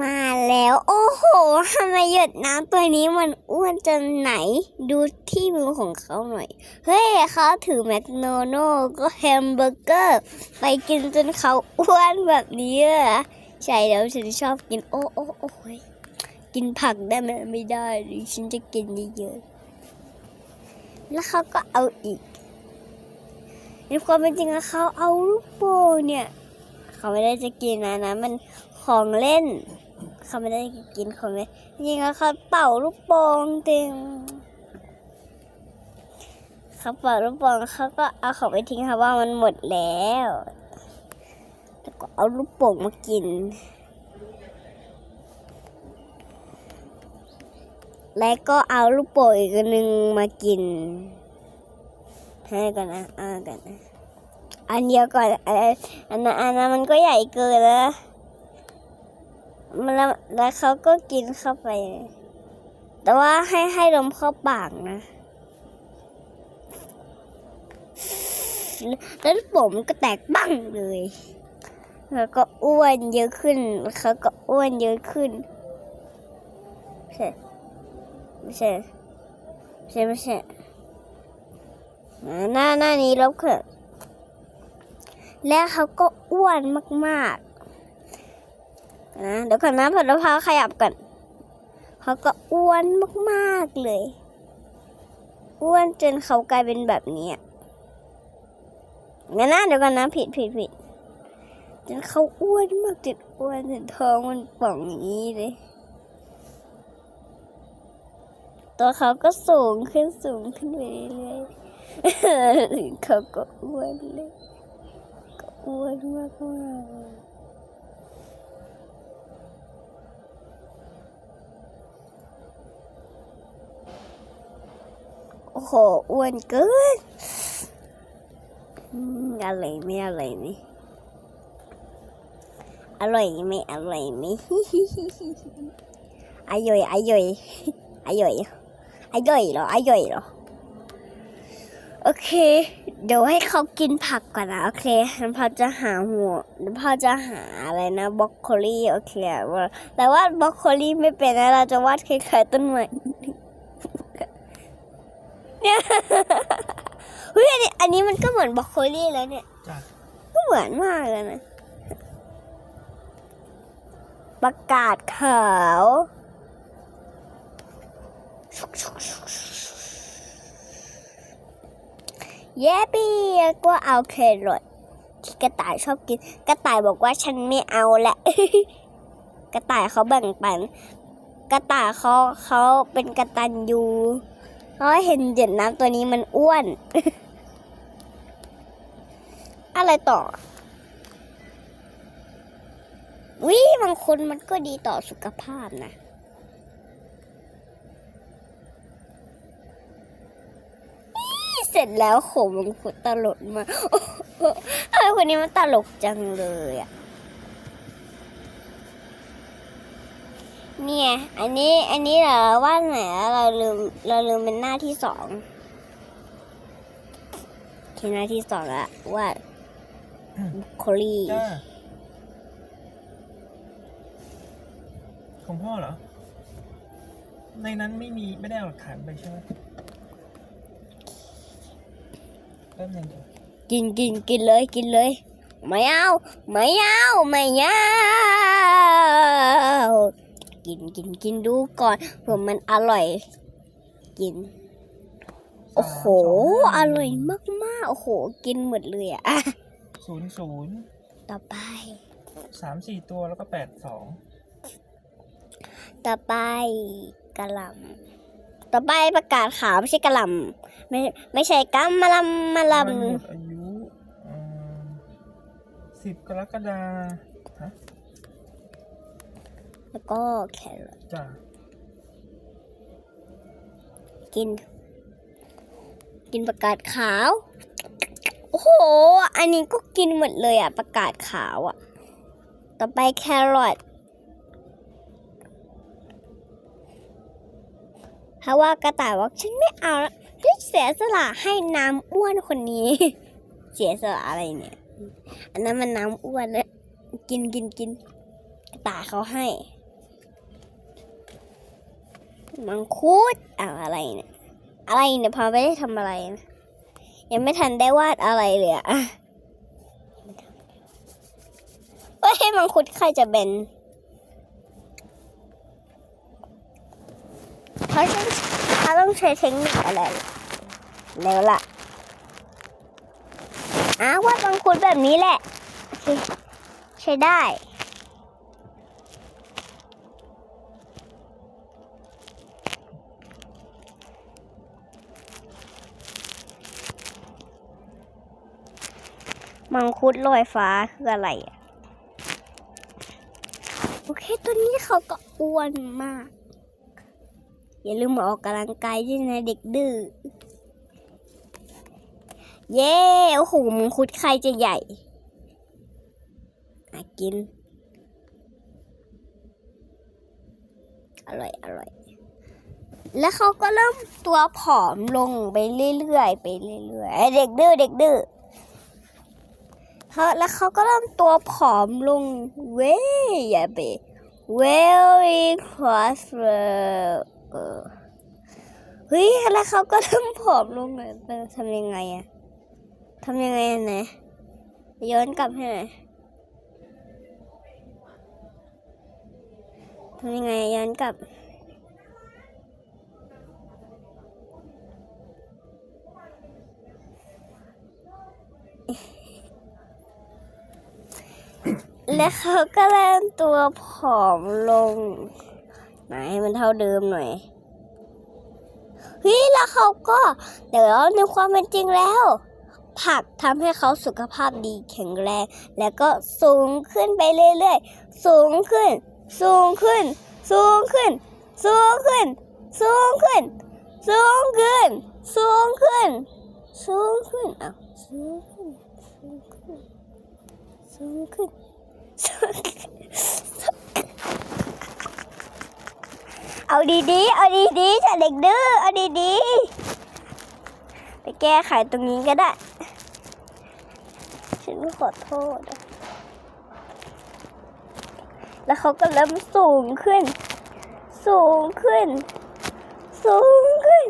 มาแล้วโอ้โหทำไมหยดน้ำตัวนี้มันอ้วนจนไหน ดูที่มือของเขาหน่อย เฮ้ยเขาถือแมคโนโน่ก็แฮมเบอร์เกอร์ ไปกินจนเขาอ้วนแบบนี้เลยเหรอใช่แล้วฉันชอบกินโอ้โอ้โอ้ยกินผักได้ไหมไม่ได้หรือฉันจะกินเยอะๆแล้วเขาก็เอาอีกในความเป็นจริงเขาเอาลูกโป่งเนี่ย เขาไม่ได้จะกินนะนะมันของเล่น เขาไม่ได้กินของเล่นจริงๆเขาเป่าลูกโป่งจริงเขาเป่าลูกโป่งเขาก็เอาของไปทิ้งค่ะว่ามันหมดแล้วแล้วก็เอาลูกโป่งมากิน และก็เอาลูกโป่งอีกหนึ่งมากินให้กันนะอ่ากันนะ อันเดียวก่อนอันอันนั้นอันนั้นมันก็ใหญ่เกินแล้วมันแล้วแล้วเขาก็กินเข้าไป แต่ว่าให้ให้ลมเข้าปากนะ แล้วลูกโป่งมันก็แตกบั้งเลย แล้วก็อ้วนเยอะขึ้น เขาก็อ้วนเยอะขึ้นไม่ใช่ไม่ใช่ไม่ใช่ไม่ใช่หน้าหน้านี้ลบขึ้น และเขาก็อ้วนมากๆนะเดี๋ยวก่อนนะพอเราพาขยับกันเขาก็อ้วนมากๆเลย อ้วนจนเขากลายเป็นแบบนี้งั้นนะเดี๋ยวก่อนนะผิดผิดผิดจนเขาอ้วนมากจนอ้วนจนท้องมันป่องอย่างนี้เลย ตัวเขาก็สูงขึ้นสูงขึ้นไปเรื่อยๆเขาก็อ้วนเลย อ้วนมากมากเลยโอ้โหอ้วนเกินอืมอร่อยไหม่อร่อยไหมอร่อยไหมอร่อยไหมอร่อยอร่อยอร่อยอร่อยเหรออร่อยเหรอโอเค เดี๋ยวให้เขากินผักก่อนนะโอเคแล้วพอจะหาหัวแล้วพอจะหาอะไรนะบรอกโคลีโอเคว่าแต่ว่าบรอกโคลีไม่เป็นนะเราจะวาดคล้ายๆต้นไม้เนี่ยเฮ้ยอันนี้อันนี้มันก็เหมือนบรอกโคลีแล้วเนี่ยจ้ะก็เหมือนมากเลยนะประกาศขาว เย้ปี้ก็เอาแครอทที่กระต่ายชอบกิน กระต่ายบอกว่าฉันไม่เอาละกระต่ายเขาแบ่งปัน กระต่ายเขาเขาเป็นกระตันยูเขาเห็นเด็ดน้ำตัวนี้มันอ้วน อะไรต่อวิบางคนมันก็ดีต่อสุขภาพนะ เสร็จแล้วโขมมังคุดตลกมากเฮ้ยคนนี้มันตลกจังเลยอะ เนี่ย อันนี้อันนี้เราว่าดไหนเราลืมเราลืมเป็นหน้าที่สองที่หน้าที่สองละวาดโคลีของพ่อเหรอ ในนั้นไม่มีไม่ได้เอาหลักฐานไปใช่ไหมแป๊บนึงเดี๋ยวกินกินกินเลยกินเลย ไม่เอาไม่เอาไม่เอากินกินกินดูก่อนเผื่อมันอร่อย กิน โอ้โห อร่อยมากๆ โอ้โห กินหมดเลยอะอะศูนย์ศูนย์ต่อไปสามสี่ตัวแล้วก็แปดสองต่อไปกะหล่ำ ต่อไปประกาศขาวไม่ใช่กะหล่ำไม่ไม่ใช่กัมมะลำมะลมันหมดอายุสิบกรกฎาฮะำแล้วก็แครอทจ้ากิน กินประกาศขาว โอ้โห อันนี้ก็กินหมดเลยอะ ประกาศขาวอะ ต่อไปแครอท พราะว่ากระต่ายบอกฉันไม่เอาฉันเสียสละให้น้ำอ้วนคนนี้ เสียสละอะไรเนี่ย อันนั้นมันน้ำอ้วนเลยกินกินกินกระต่ายเขาให้มังคุดอ้าวอะไรเนี่ยอะไรเนี่ยพอไม่ได้ทำอะไรนะยังไม่ทันได้วาดอะไรเลยอะว่าให้ยมังคุดใครจะเป็น เขาต้องเขาต้องใช้เทคนิคอะไรแล้วล่ะอ้าว่าดมังคุดแบบนี้แหละโอเคใช้ได้มังคุดลอยฟ้าคืออะไรอะโอเค ตัวนี้เขาก็อ้วนมาก อย่าลืมมาออกกำลังกายด้วยนะเด็กดื้อ เย้โอ้โหมังคุดใครจะใหญ่อากิน อร่อย อร่อย แล้วเขาก็เริ่มตัวผอมลงไปเรื่อยๆไปเรื่อยๆเด็กดื้อเด็กดื้อเขาแล้วเขาก็เริ่มตัวผอมลงเว้ยอย่าไป very cross เออเฮ้ยแล้วเขาก็เริ่มผอมลงเลยเออทำยังไงอะทำยังไงอะนย้อนกลับให้หน่อยทำยังไงย้อนกลับและเขาก็เริ่มตัวผอมลง ไหนให้มันเท่าเดิมหน่อยเฮ้ยแล้วเขาก็เดี๋ยวในความเป็นจริงแล้ว ผักทำให้เขาสุขภาพดีแข็งแรง แล้วก็สูงขึ้นไปเรื่อยๆ สูงขึ้น สูงขึ้น สูงขึ้น สูงขึ้น สูงขึ้น สูงขึ้น สูงขึ้น สูงขึ้นอ้าวสูงขึ้น สูงขึ้น สูงขึ้น เอาดีๆ เอาดีๆจะเด็กดื้อ เอาดีๆ ไปแก้ไขตรงนี้ก็ได้ ฉันขอโทษ แล้วเขาก็เริ่มสูงขึ้น สูงขึ้น สูงขึ้น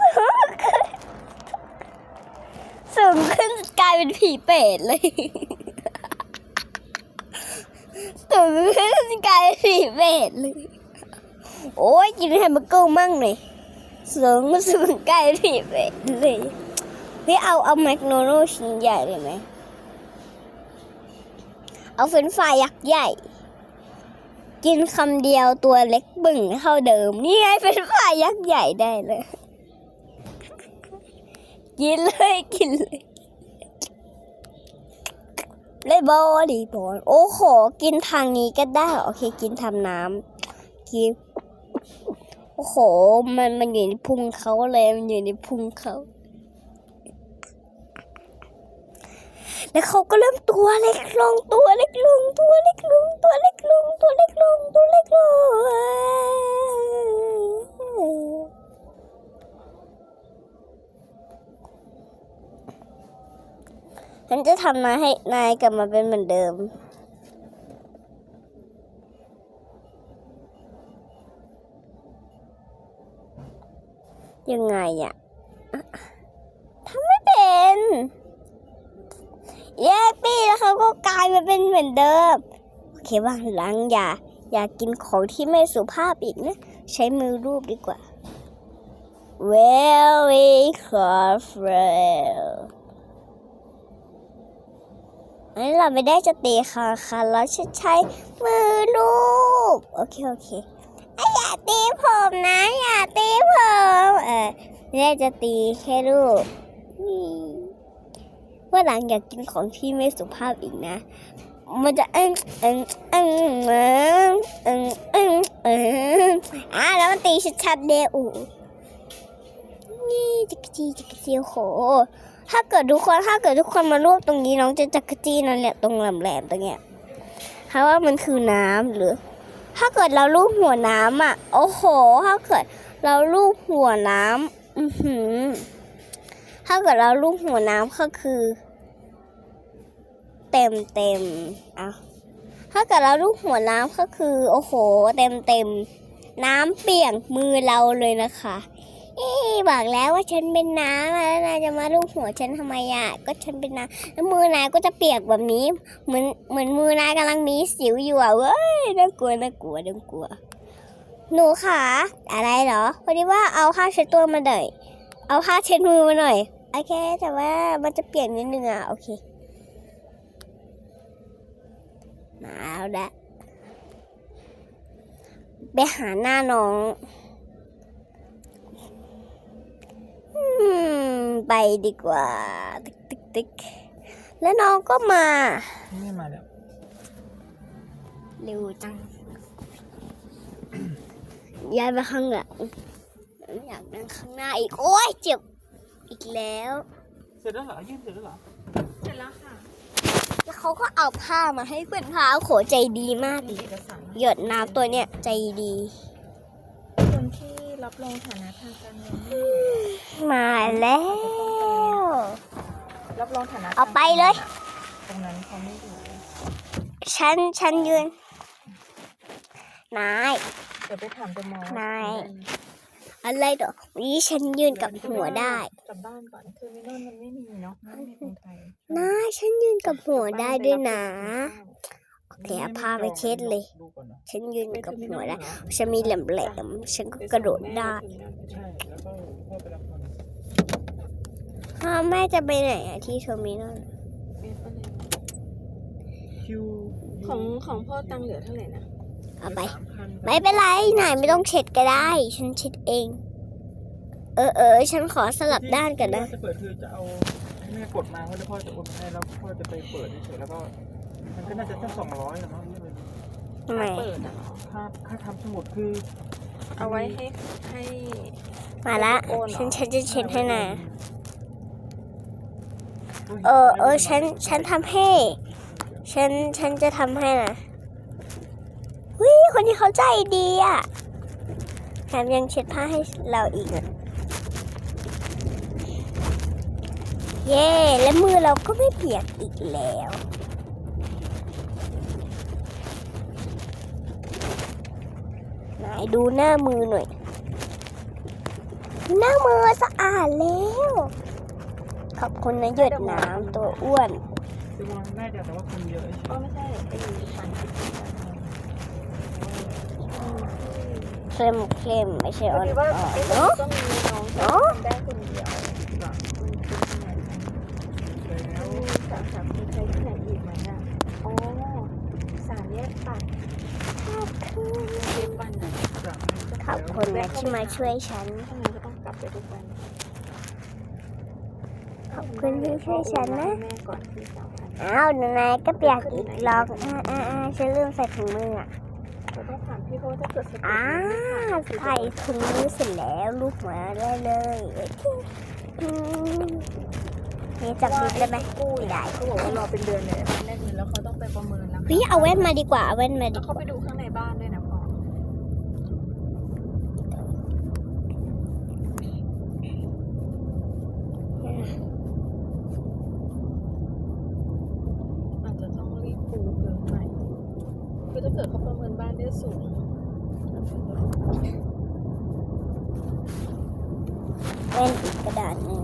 สูงขึ้น สูงขึ้นกลายเป็นผีเปรตเลยสูงขึ้นกลายเป็นผีเปรตเลย โอ้ยกินแฮมเบอร์เกอร์มั่งเลยสูงสูงกลายเป็นผีเปเลยเฮ้ยเอาเอาแมคโนโลชิ้นใหญ่เลยไหมเอาเฟรนช์ฟรายยักษ์ใหญ่ กินคำเดียวตัวเล็กบึ่งเท่าเดิม นี่ไงเฟรนช์ฟรายยักษ์ใหญ่ได้เลย กินเลยกินเลยเลยบอลีบอลโอ้โห กินทางนี้ก็ได้ โอเค กินทำน้ำกิน โอ้โห มันมันอยู่ในพุงเขาเลยมันอยู่ในพุงเขา แล้วเขาก็เริ่มตัวเล็กลงตัวเล็กลงตัวเล็กลงตัวเล็กลงตัวเล็กลงตัวเล็กลงฉันจะทำนายให้นายกลับมาเป็นเหมือนเดิม ยังไงอะทำไม่เป็น แยกปีแล้วเขาก็กลายมาเป็นเหมือนเดิม โอเคบ้างหลังอย่า อย่ากินของที่ไม่สุภาพอีกนะ ใช้มือรูปดีกว่า very careful อันนี้เราไม่ได้จะตีค่ะค่ะเราใช้มือลูบโอเค โอเค ตีผมนะ อย่าตีผม เออไม่จะตีแค่ลูกว่าหลังอยากกินของที่ไม่สุภาพอีกนะ มันจะเอิงเอิงเอิงเอิงเอิงเอิงเอิงอะแล้วมันตีชัดๆเดอูนี่จิกจีจิกจีโห ถ้าเกิดทุกคนถ้าเกิดทุกคนมารูปตรงนี้น้องจะจักรจีนั่นแหละตรงแหลมๆตรงเนี้ยเพราะว่ามันคือน้ำหรือ ถ้าเกิดเราลูบหัวน้ำอะ โอ้โห ถ้าเกิดเราลูบหัวน้ำอือหือ ถ้าเกิดเราลูบหัวน้ำก็คือ เต็มเต็มอะถ้าเกิดเราลูบหัวน้ำก็คือ โอ้โห เต็มเต็มน้ำเปียกมือเราเลยนะคะ บอกแล้วว่าฉันเป็นน้ำแล้วนายจะมาลูบหัวฉันทำไมอะก็ฉันเป็นน้ำแล้วมือนายก็จะเปียกแบบนี้ เหมือนเหมือนมือนายกำลังมีสิวอยู่อะเว้ยน่ากลัวน่ากลัวน่ากลัว หนูขาอะไรเหรอพอดีว่าเอาผ้าเช็ดตัวมาหน่อยเอาผ้าเช็ดมือมาหน่อยโอเค แต่ว่ามันจะเปลี่ยนนิดนึงอะโอเคมาแล้วแหละไปหาหน้าน้อง ไปดีกว่า ติ๊กติ๊กติ๊กแล้วน้องก็มา นี่มาแล้ว เร็วจังย้ายไปข้างหลังไม่อยากนั่งข้างหน้าอีก โอ๊ยเจ็บ อีกแล้ว เสร็จแล้วเหรอยื่นเสร็จแล้วเหรอ เสร็จแล้วค่ะ แล้วเขาก็เอาผ้ามาให้เพื่อนผ้าโขใจดีมากมีเลยเอกสารหยดน้ำตัวเนี้ยใจดีคนที่ รับรองฐานะทางการเงินนี่มาแล้ว รับรองฐานะเอาไปเลย ตรงนั้นเขาไม่อยู่ฉันฉันยืน นาย เดี๋ยวไปถามเดมอนาย อะไรเหรอวันนี้ฉันยืนกับหัวได้กลับบ้านก่อนเทอร์มินอลมันไม่มีเนาะไม่มีคนไทยนายฉันยืนกับหัวได้ด้วยนะ โอเคเอาผ้าไปเช็ดเลยดูก่อนนะฉันยืนกับหัวได้ฉันมีแหลมๆฉันก็กระโดดได้ใช่แล้วก็พ่อไปรับมันพ่อแม่จะไปไหนอะที่เทอร์มินอลคิวของของพ่อตังค์เหลือเท่าไหร่นะ เอาไปสามพันไม่เป็นไรนายไม่ต้องเช็ดก็ได้ ฉันเช็ดเอง เออเออฉันขอสลับด้านกันนะที่ว่าจะเปิดคือจะเอาให้แม่กดมาว่าแล้วพ่อจะโอนมาให้แล้วพ่อจะไปเปิดเฉยๆแล้วก็ มันก็น่าจะแค่สองร้อยอะเนาะนี่เลยทำไมเปิดอะค่าค่าทำสมุดคือเอาไว้ให้ให้มาละโอนเหรอฉันฉันจะเช็ดให้นายเออเออฉันฉันทำให้ ฉันฉันจะทำให้นะวิคนนี้เขาใจดีอะแถมยังเช็ดผ้าให้เราอีกอะเย่และมือเราก็ไม่เปียกอีกแล้ว ไหน ดูหน้ามือหน่อย หน้ามือสะอาดแล้ว ขอบคุณนะหยดน้ำตัวอ้วนคือมันน่าจะแต่ว่าคนเยอะเฉก็ยไม่ใช่ไอ้ฝันที่เป็นการเงินเข้มเข้มไม่ใช่พอ่ออนดีว่าอ่อนไอ้ตรงเนาะนี้ก็มีน้องเนอะทำได้คนเดียวๆจ้ะคุณคุณที่ไหนแล้วมีสาวสาวคนไทยที่ไหนอีกไหมอะอ๋อสามแยกปัดขอบคุณ เทปวันอะ จ้ะ ขอบคุณนะที่มาช่วยฉัน ถ้างั้นก็ต้องกลับไปทุกวันขอบคุณที่ช่วยฉันนะ แม่ก่อนที่สาวพันอ้าวเดี๋ยวนายก็เปียกอีกหรอกอ่าอ่าอ่าฉันลืมใส่ถุงมืออะเราต้องถามพี่เพราะว่าถ้าเกิดสติอ่าไม่ใส่ถุงมือเสร็จแล้วลูกหัวได้เลยอืมนี่จับนิดได้ไหมกู้ไม่เนี่ยได้เขาบอกว่ารอเป็นเดือนเลยแน่นอนแล้วเขาต้องไปประเมินแล้วพี่เอาแว่นมาดีกว่าเอาแว่นมาดีแล้วกเขาว่า ไปดูข้างในบ้านด้วยนะพ่ออาจจะต้องรีบปูพื้นใหม่คือถ้าเกิดเขาประเมินบ้านได้สูงแว่นอีกกระดาษหนึ่ง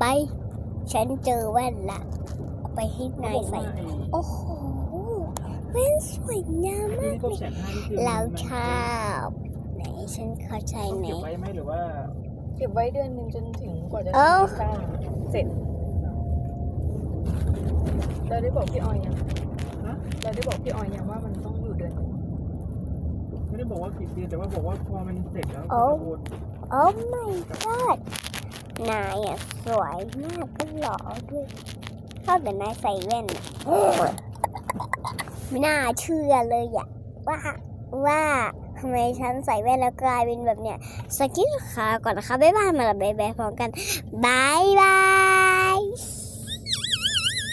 ไป ฉันเจอแว่นละเอาไปให้นายใส่ โอ้โหแว่นสวยงามมากนี่ก็เลยแสนห้านี่คือเรามันชอบไหนฉันเข้าใจต้องไหนเก็บไว้ไหมหรือว่า เก็บไว้เดือนหนึ่งจนถึงกว่าจะเอ้าสร้างเสร็จเราได้บอกพี่ออยยังฮะเราได้บอกพี่ออยยังว่ามันต้องอยู่เดือนหนึ่งไม่ได้บอกว่ากี่ปีแต่ว่าบอกว่าพอมันเสร็จแล้วโอ้จะโอนโอ้ my god นายอะสวยมากก็หล่อด้วยชอบแต่นายใส่แว่นไม่น่าเชื่อเลยอะว่าว่าทำไมฉันใส่แว่นแล้วกลายเป็นแบบเนี้ยสกินขาก่อนนะคะบ๊ายบายมาละบ๊ายบายพร้อมกันบายบาย